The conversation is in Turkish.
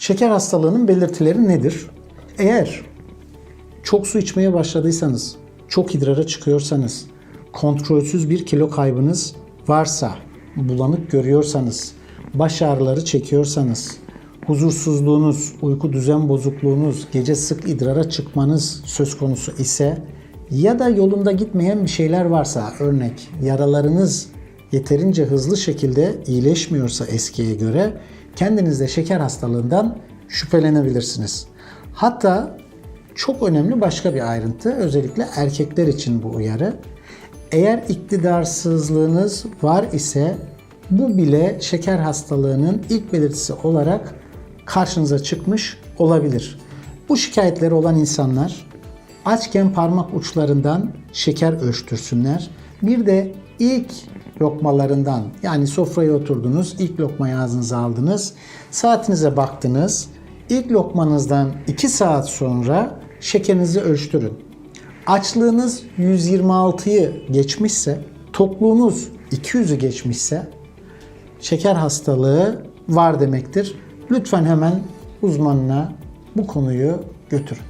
Şeker hastalığının belirtileri nedir? Eğer çok su içmeye başladıysanız, çok idrara çıkıyorsanız, kontrolsüz bir kilo kaybınız varsa, bulanık görüyorsanız, baş ağrıları çekiyorsanız, huzursuzluğunuz, uyku düzen bozukluğunuz, gece sık idrara çıkmanız söz konusu ise ya da yolunda gitmeyen bir şeyler varsa, örnek yaralarınız yeterince hızlı şekilde iyileşmiyorsa eskiye göre kendinizde şeker hastalığından şüphelenebilirsiniz. Hatta çok önemli başka bir ayrıntı, özellikle erkekler için bu uyarı. Eğer iktidarsızlığınız var ise bu bile şeker hastalığının ilk belirtisi olarak karşınıza çıkmış olabilir. Bu şikayetleri olan insanlar açken parmak uçlarından şeker ölçtürsünler. Bir de ilk lokmalarından yani sofraya oturdunuz, ilk lokmayı ağzınıza aldınız, saatinize baktınız. İlk lokmanızdan 2 saat sonra şekerinizi ölçtürün. Açlığınız 126'yı geçmişse, tokluğunuz 200'ü geçmişse şeker hastalığı var demektir. Lütfen hemen uzmanına bu konuyu götürün.